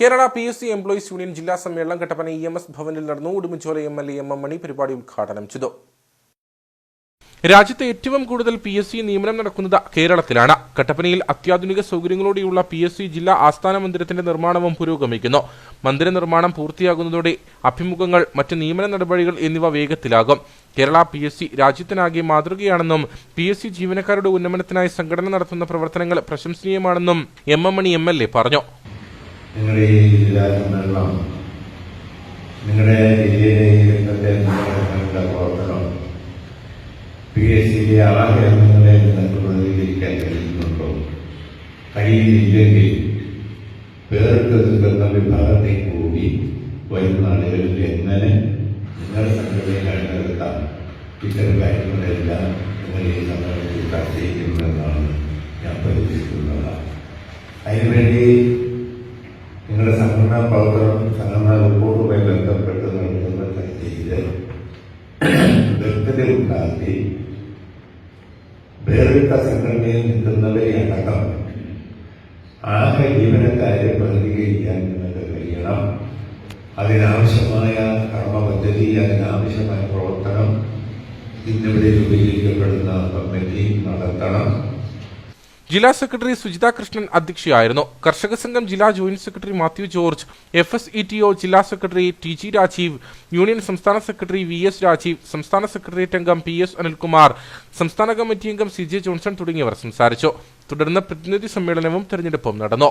Kerala P S C employees union ജില്ലാ സമ്മേളനം Kattappana E M S ഭവനിൽ നടന്നു. Udumbanchola M L A M M Mani പരിപാടി ഉദ്ഘാടനം ചെയ്തു. രാജ്യത്തെ ഏറ്റവും കൂടുതൽ പി എസ് സി നിയമനം നടക്കുന്നത് കേരളത്തിലാണ്. കട്ടപ്പനയിൽ അത്യാധുനിക സൗകര്യങ്ങളോടെയുള്ള പി എസ് സി ജില്ലാ ആസ്ഥാന മന്ദിരത്തിന്റെ നിർമ്മാണവും പുരോഗമിക്കുന്നു. മന്ദിര നിർമ്മാണം പൂർത്തിയാകുന്നതോടെ അഭിമുഖങ്ങൾ മറ്റ് നിയമന നടപടികൾ എന്നിവ വേഗത്തിലാകും. കേരള പി എസ് സി രാജ്യത്തിനാകെ മാതൃകയാണെന്നും പി എസ് സി ജീവനക്കാരുടെ ഉന്നമനത്തിനായി സംഘടന നടത്തുന്ന പ്രവർത്തനങ്ങൾ പ്രശംസനീയമാണെന്നും M M Mani M L A പറഞ്ഞു. നിങ്ങളുടെ ഈ സമ്മേളനം നിങ്ങളുടെ രംഗത്തെ നിങ്ങളുടെ പ്രവർത്തനം പി എസ് സിയിലെ ആകെ അംഗങ്ങളെ നിങ്ങൾക്ക് പ്രതികരിക്കാൻ കഴിയുന്നുണ്ടോ? കഴിയുന്നില്ലെങ്കിൽ പേർക്ക് നിൽക്കുന്ന വിഭാഗത്തെ കൂടി വരുന്ന ആളുകളിൽ എങ്ങനെ നിങ്ങളുടെ സംഘടനയെ കണ്ടെടുക്കാം ഇത്തരം കാര്യങ്ങളെല്ലാം നിങ്ങൾ ഈ സമ്മേളനത്തിൽ ചർച്ച ചെയ്യുന്നതെന്നാണ് ഞാൻ പ്രതീക്ഷിക്കുന്നത്. അതിനുവേണ്ടി നിങ്ങളുടെ സംഘടനാ പ്രവർത്തനം സംഘടനാ റിപ്പോർട്ടുമായി ബന്ധപ്പെട്ട് നടത്തുന്ന ചർച്ചയിൽ വ്യക്തത ഉണ്ടാക്കി വേറിട്ട സംഘടനയിൽ നിൽക്കുന്നവരെ അടക്കം ആകെ ജീവനക്കാരെ പ്രതികരിക്കാൻ നിങ്ങൾക്ക് കഴിയണം. അതിനാവശ്യമായ കർമ്മ പദ്ധതി അതിനാവശ്യമായ പ്രവർത്തനം ഇന്നിവിടെ രൂപീകരിക്കപ്പെടുന്ന കമ്മിറ്റി നടത്തണം. ജില്ലാ സെക്രട്ടറി സുജിത കൃഷ്ണൻ അധ്യക്ഷയായിരുന്നു. കർഷക സംഘം ജില്ലാ joint secretary Mathew George F S E T O ജില്ലാ secretary T G Rajeev union സംസ്ഥാന സെക്രട്ടറി വി എസ് രാജീവ് സംസ്ഥാന സെക്രട്ടേറിയറ്റ് അംഗം പി എസ് അനിൽകുമാർ സംസ്ഥാന കമ്മിറ്റി അംഗം സി ജെ ജോൺസൺ തുടങ്ങിയവർ സംസാരിച്ചു. തുടർന്ന് പ്രതിനിധി സമ്മേളനവും തെരഞ്ഞെടുപ്പും നടന്നു.